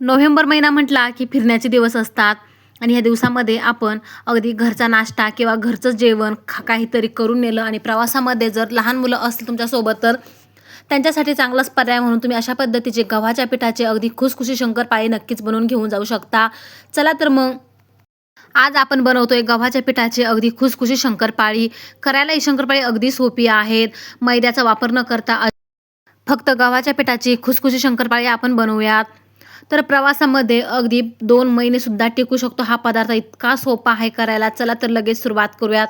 November महिना म्हटला की फिरण्याचे दिवस असतात आणि ह्या दिवसामध्ये आपण अगदी घरचा नाश्ता किंवा घरचं जेवण खा काहीतरी करून नेलं आणि प्रवासामध्ये जर लहान मुलं असतील तुमच्यासोबत तर त्यांच्यासाठी चांगलाच पर्याय म्हणून तुम्ही अशा पद्धतीचे गव्हाच्या पिठाचे अगदी खुसखुशी शंकरपाळी नक्कीच बनवून घेऊन जाऊ शकता. चला तर मग आज आपण बनवतोय गव्हाच्या पिठाची अगदी खुसखुशी शंकरपाळी करायला ही शंकरपाळी अगदी सोपी आहेत. मैद्याचा वापर न करता फक्त गव्हाच्या पिठाची खुसखुशी शंकरपाळी आपण बनवूयात. तर प्रवासामध्ये अगदी दोन महिने सुद्धा टिकू शकतो. हा पदार्थ इतका सोपा आहे करायला. चला तर लगेच सुरुवात करूयात.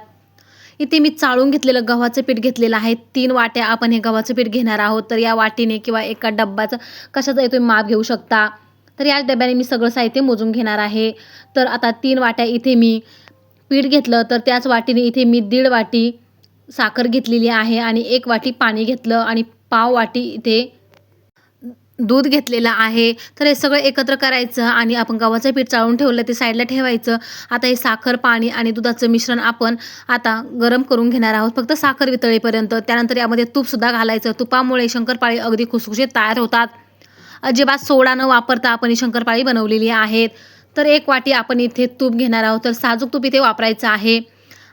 इथे मी चाळून घेतलेलं गव्हाचं पीठ घेतलेलं आहे. तीन वाट्या आपण हे गव्हाचं पीठ घेणार आहोत. तर या वाटीने किंवा एका डब्याचं कशाचं तुम्ही माप घेऊ शकता. तर या डब्याने मी सगळं साहित्य मोजून घेणार आहे. तर आता तीन वाट्या इथे मी पीठ घेतलं. तर त्याच वाटीने इथे मी दीड वाटी साखर घेतलेली आहे आणि एक वाटी पाणी घेतलं आणि पाव वाटी इथे दूध घेतलेलं आहे. तर हे सगळं एकत्र करायचं आणि आपण गव्हाचं पीठ चाळून ठेवलं ते साईडला ठेवायचं. आता हे साखर पाणी आणि दुधाचं मिश्रण आपण आता गरम करून घेणार आहोत. फक्त साखर वितळेपर्यंत. त्यानंतर यामध्ये तूपसुद्धा घालायचं. तुपामुळे शंकरपाळी अगदी खुसखुशीत तयार होतात. अजिबात सोडा न वापरता आपण ही शंकरपाळी बनवलेली आहेत. तर एक वाटी आपण इथे तूप घेणार आहोत. तर साजूक तूप इथे वापरायचं आहे.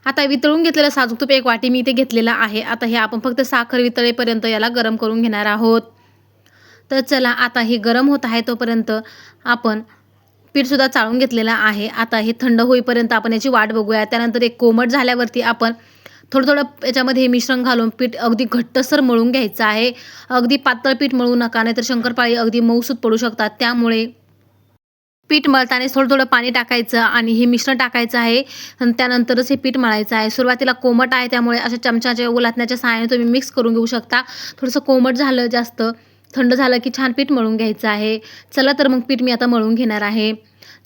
आता वितळून घेतलेलं साजूक तूप एक वाटी मी इथे घेतलेलं आहे. आता हे आपण फक्त साखर वितळेपर्यंत याला गरम करून घेणार आहोत. तर चला आता हे गरम होत आहे तोपर्यंत आपण पीठसुद्धा चाळून घेतलेलं आहे. आता हे थंड होईपर्यंत आपण याची वाट बघूया. त्यानंतर एक कोमट झाल्यावरती आपण थोडं थोडं याच्यामध्ये हे मिश्रण घालून पीठ अगदी घट्टसर मळून घ्यायचं आहे. अगदी पातळ पीठ मळू नका नाहीतर शंकरपाळी अगदी मऊसूत पडू शकतात. त्यामुळे पीठ मळताना थोडं थोडं पाणी टाकायचं आणि हे मिश्रण टाकायचं आहे. आणि त्यानंतरच हे पीठ मळायचं आहे. सुरुवातीला कोमट आहे त्यामुळे अशा चमच्याच्या ओलातण्याच्या सहाय्याने तुम्ही मिक्स करून घेऊ शकता. थोडंसं कोमट झालं जास्त थंड झालं की छान पीठ मळून घ्यायचं आहे. चला तर मग पीठ मी आता मळून घेणार आहे.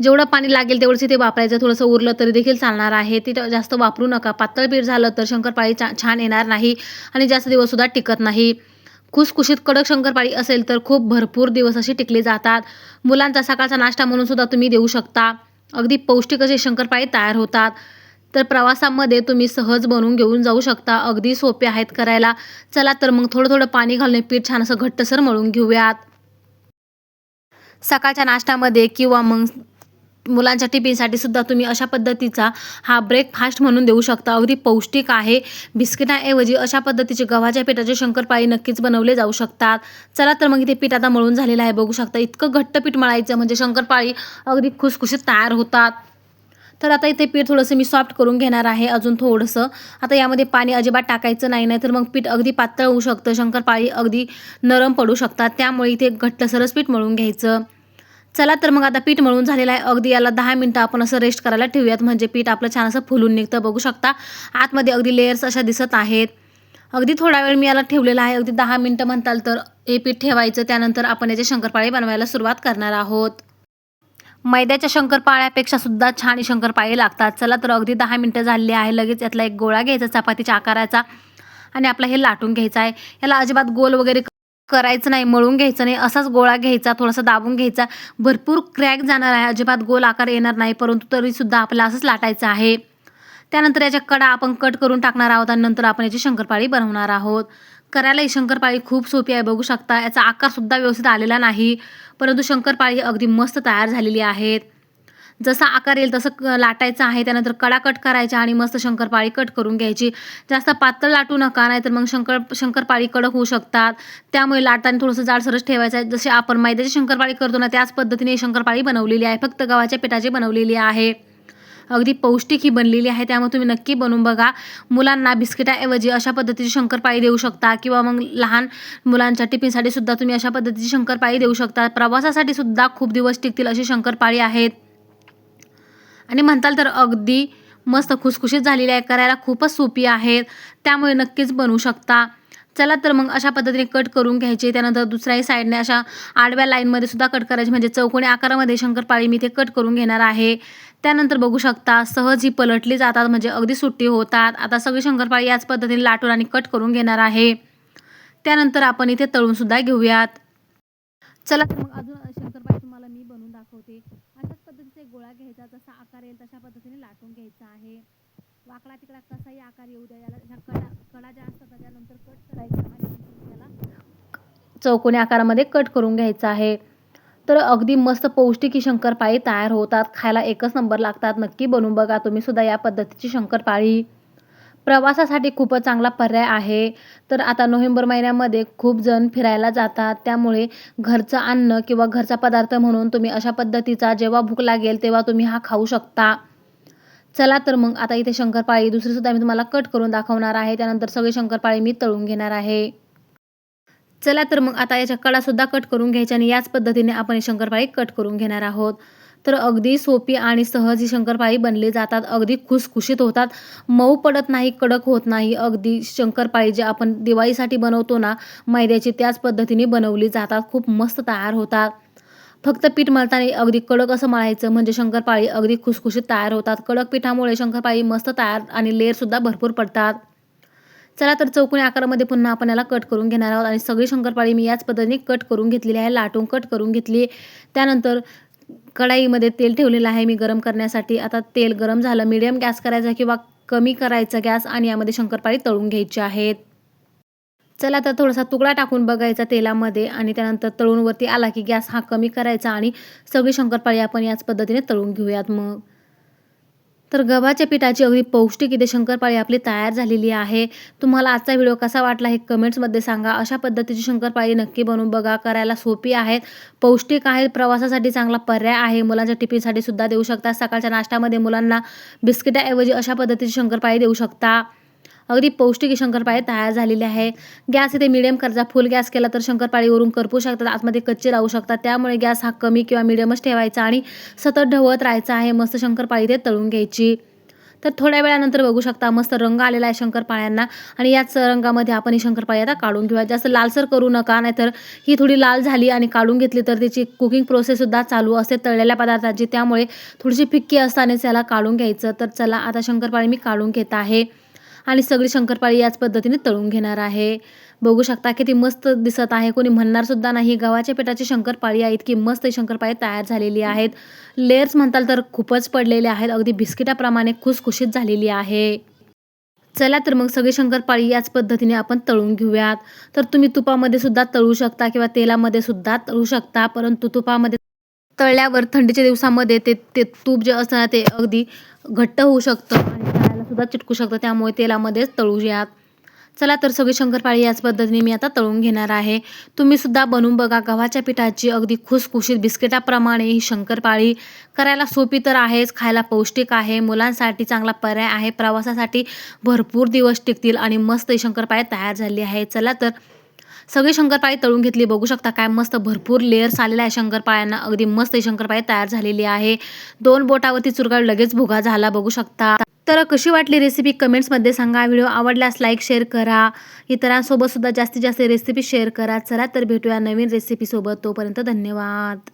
जेवढं पाणी लागेल तेवढंच इथे वापरायचं. थोडंसं उरलं तरी देखील चालणार आहे. ते जास्त वापरू नका. पातळ पीठ झालं तर शंकरपाळी चा छान येणार नाही आणि जास्त दिवससुद्धा टिकत नाही. खुसखुशीत कडक शंकरपाळी असेल तर खूप भरपूर दिवस अशी टिकली जातात. मुलांचा सकाळचा नाश्ता म्हणून सुद्धा तुम्ही देऊ शकता. अगदी पौष्टिक असे शंकरपाळी तयार होतात. तर प्रवासामध्ये तुम्ही सहज बनवून घेऊन जाऊ शकता. अगदी सोपे आहेत करायला. चला तर मग थोडं थोडं पाणी घालून पीठ छान असं घट्टसर मळून घेऊयात. सकाळच्या नाश्त्यामध्ये किंवा मग मुलांच्या टिफिनसाठी सुद्धा तुम्ही अशा पद्धतीचा हा ब्रेकफास्ट म्हणून देऊ शकता. अगदी पौष्टिक आहे. बिस्किटाऐवजी अशा पद्धतीचे गव्हाच्या पिठाचे शंकरपाळी नक्कीच बनवले जाऊ शकतात. चला तर मग इथे पीठ आता मळून झालेलं आहे. बघू शकता इतकं घट्ट पीठ मळायचं. म्हणजे शंकरपाळी अगदी खुसखुशीत तयार होतात. तर आता इथे पीठ थोडंसं मी सॉफ्ट करून घेणार आहे अजून थोडंसं. आता यामध्ये पाणी अजिबात टाकायचं नाही नाही तर मग पीठ अगदी पातळ होऊ शकतं शंकरपाळी अगदी नरम पडू शकतात. त्यामुळे इथे घट्टसरच पीठ मळून घ्यायचं. चला तर मग आता पीठ मळून झालेलं आहे. अगदी याला दहा मिनटं आपण असं रेस्ट करायला ठेवूयात. म्हणजे पीठ आपलं छान असं फुलून निघतं. बघू शकता आतमध्ये अगदी लेयर्स अशा दिसत आहेत. अगदी थोडा वेळ मी याला ठेवलेला आहे. अगदी दहा मिनटं म्हणताल तर हे पीठ ठेवायचं. त्यानंतर आपण याचे शंकरपाळे बनवायला सुरुवात करणार आहोत. मैद्याच्या शंकरपाळ्यापेक्षा सुद्धा छान शंकरपाळे लागतात. चला तर अगदी दहा मिनटं झालेली आहे. लगेच यातला एक गोळा घ्यायचा चपातीच्या आकाराचा. आणि आपला हे लाटून घ्यायचा आहे. याला अजिबात गोल वगैरे करायचं नाही मळून घ्यायचं नाही. असाच गोळा घ्यायचा थोडासा दाबून घ्यायचा. भरपूर क्रॅक जाणार आहे. अजिबात गोल आकार येणार नाही परंतु तरीसुद्धा आपला असंच लाटायचं आहे. त्यानंतर याच्या कडा आपण कट करून टाकणार आहोत आणि नंतर आपण याची शंकरपाळी बनवणार आहोत. करायला ही शंकरपाळी खूप सोपी आहे बघू शकता. याचा आकारसुद्धा व्यवस्थित आलेला नाही परंतु शंकरपाळी अगदी मस्त तयार झालेली आहेत. जसा आकार येईल तसं क- लाटायचं आहे त्यानंतर कडा कट करायच्या आणि मस्त शंकरपाळी कट करून घ्यायची. जास्त पातळ लाटू नका नाहीतर मग शंकर शंकरपाळी कडक होऊ शकतात. त्यामुळे लाटताना थोडंसं जाडसरच ठेवायचं आहे. जसे आपण मैद्याची शंकरपाळी करतो ना त्याच पद्धतीने शंकरपाळी बनवलेली आहे. फक्त गव्हाच्या पिठाची बनवलेली आहे. अगदी पौष्टिक ही बनलेली आहे. त्यामुळे तुम्ही नक्की बनवून बघा. मुलांना बिस्किटाऐवजी अशा पद्धतीची शंकरपाळी देऊ शकता किंवा मग लहान मुलांच्या टिफिनसाठी सुद्धा तुम्ही अशा पद्धतीची शंकरपाळी देऊ शकता. प्रवासासाठी सुद्धा खूप दिवस टिकतील अशी शंकरपाळी आहेत. आणि म्हणताल तर अगदी मस्त खुसखुशीत झालेली आहे. करायला खूपच सोपी आहेत त्यामुळे नक्कीच बनवू शकता. चला तर मग अशा पद्धतीने कट करून घ्यायचे. त्यानंतर दुसऱ्याही साईडने अशा आडव्या लाईनमध्ये सुद्धा कट करायचे. म्हणजे चौकोनी आकारामध्ये शंकरपाळी मी ते कट करून घेणार आहे. त्यानंतर बघू शकता सहज ही पलटली जातात म्हणजे अगदी सुट्टी होतात. आता सगळी शंकरपाळी याच पद्धतीने लाटून आणि कट करून घेणार आहे. त्यानंतर आपण इथे तळून सुद्धा घेऊयात. चला तर मग अजून शंकरपाळी तुम्हाला मी बनवून दाखवते. अशाच पद्धतीचा गोळा घ्यायचा जसा आकार येईल तशा पद्धतीने लाटून घ्यायचा आहे. वाकडा तिकडा कसाही आकार येऊ द्या याला ह्या कडा कडा ज्या असतात त्यानंतर कट करायचा आणि त्याला चौकोनी आकारामध्ये कट करून घ्यायचा आहे. तर अगदी मस्त पौष्टिक ही शंकरपाळी तयार होतात. खायला एकच नंबर लागतात. नक्की बनवून बघा. तुम्ही सुद्धा या पद्धतीची शंकरपाळी प्रवासासाठी खूपच चांगला पर्याय आहे. तर आता नोव्हेंबर महिन्यामध्ये खूप जण फिरायला जातात. त्यामुळे घरचं अन्न किंवा घरचा पदार्थ म्हणून तुम्ही अशा पद्धतीचा जेव्हा भूक लागेल तेव्हा तुम्ही हा खाऊ शकता. चला तर मग आता इथे शंकरपाळी दुसरीसुद्धा मी तुम्हाला कट करून दाखवणार आहे. त्यानंतर सगळी शंकरपाळी मी तळून घेणार आहे. चला तर मग आता याच्या कडासुद्धा कट करून घ्यायच्या आणि याच पद्धतीने आपण शंकरपाळी कट करून घेणार आहोत. तर अगदी सोपी आणि सहज ही शंकरपाळी बनली जातात. अगदी खुसखुशीत होतात. मऊ पडत नाही कडक होत नाही. अगदी शंकरपाळी जे आपण दिवाळीसाठी बनवतो ना मैद्याची त्याच पद्धतीने बनवली जातात. खूप मस्त तयार होतात. फक्त पीठ मळताना अगदी कडक असं मळायचं म्हणजे शंकरपाळी अगदी खुसखुशीत तयार होतात. कडक पिठामुळे शंकरपाळी मस्त तयार आणि लेअरसुद्धा भरपूर पडतात. चला तर चौकोनी आकारामध्ये पुन्हा आपण याला कट करून घेणार आहोत. आणि सगळी शंकरपाळी मी याच पद्धतीने कट करून घेतलेली आहे. लाटून कट करून घेतली त्यानंतर कढाईमध्ये तेल ठेवलेलं आहे मी गरम करण्यासाठी. आता तेल गरम झालं. मीडियम गॅस करायचा किंवा कमी करायचा गॅस आणि यामध्ये शंकरपाळी तळून घ्यायची आहेत. चला तर थोडासा तुकडा टाकून बघायचा तेलामध्ये. आणि त्यानंतर तळूनवरती आला की गॅस हा कमी करायचा आणि सगळी शंकरपाळी आपण याच पद्धतीने तळून घेऊयात मग. तर गव्हाच्या पिठाची अगदी पौष्टिक इथे शंकरपाळी आपली तयार झालेली आहे. तुम्हाला आजचा व्हिडिओ कसा वाटला हे कमेंट्समध्ये सांगा. अशा पद्धतीची शंकरपाळी नक्की बनवून बघा. करायला सोपी आहेत. पौष्टिक आहेत. प्रवासासाठी चांगला पर्याय आहे. मुलांच्या टिफिनसाठी सुद्धा देऊ शकता. सकाळच्या नाश्त्यामध्ये मुलांना बिस्किटाऐवजी अशा पद्धतीची शंकरपाळी देऊ शकता. अगदी पौष्टिक शंकरपाळे तयार झालेले आहे. गॅस इथे मिडियम करायचा फुल गॅस केला तर शंकरपाळीवरून करपू शकतात. आतमध्ये कच्चे राहू शकतात. त्यामुळे गॅस हा कमी किंवा मिडियमच ठेवायचा आणि सतत ढवळत राहायचा आहे. मस्त शंकरपाळी इथे तळून घ्यायची. तर थोड्या वेळानंतर बघू शकता. मस्त रंग आलेला आहे शंकरपाळ्यांना आणि याच रंगामध्ये आपण ही शंकरपाळी आता काढून घेऊया. जास्त लालसर करू नका नाहीतर ही थोडी लाल झाली आणि काढून घेतली तर तिची कुकिंग प्रोसेससुद्धा चालू असते. तळलेल्या पदार्थाची. त्यामुळे थोडीशी फिक्की असतानाच याला काढून घ्यायचं. तर चला आता शंकरपाळी मी काढून घेत आहे. आणि सगळी शंकरपाळी याच पद्धतीने तळून घेणार आहे. बघू शकता किती मस्त दिसत आहे. कोणी म्हणणार सुद्धा नाही गव्हाच्या पिठाची शंकरपाळी आहे. इतकी मस्त ही शंकरपाळी तयार झालेली आहेत. लेअर्स म्हणताल तर खूपच पडलेले आहेत. अगदी बिस्किटाप्रमाणे खुसखुशीत झालेली आहे. चला तर मग सगळी शंकरपाळी याच पद्धतीने आपण तळून घेऊयात. तर तुम्ही तुपामध्ये सुद्धा तळू शकता किंवा तेलामध्ये सुद्धा तळू शकता परंतु तुपामध्ये तळल्यावर थंडीच्या दिवसामध्ये ते ते तूप जे असतं ना ते अगदी घट्ट होऊ शकतं. आणि सुद्धा चिटकू शकतं. त्यामुळे तेलामध्येच तळूयात चला तर सगळी शंकरपाळी याच पद्धतीने मी आता तळून घेणार आहे. तुम्ही सुद्धा बनवून बघा. गव्हाच्या पिठाची अगदी खुसखुशीत बिस्किटाप्रमाणे ही शंकरपाळी. करायला सोपी तर आहेच खायला पौष्टिक आहे. मुलांसाठी चांगला पर्याय आहे. प्रवासासाठी भरपूर दिवस टिकतील आणि मस्त ही शंकरपाळी तयार झाली आहे. चला तर सगळी शंकरपाळी तळून घेतली. बघू शकता काय मस्त भरपूर लेअर्स आलेल्या आहे शंकरपाळ्यांना. अगदी मस्त ही शंकरपाळी तयार झालेली आहे. दोन बोटावरती चुरगाळ लगेच भुगा झाला. बघू शकता. तर कशी वाटली रेसिपी कमेंट्समध्ये सांगा. व्हिडिओ आवडल्यास लाईक शेअर करा. इतरांसोबतसुद्धा जास्तीत जास्त रेसिपी शेअर करा. चला तर भेटूया नवीन रेसिपीसोबत तोपर्यंत धन्यवाद.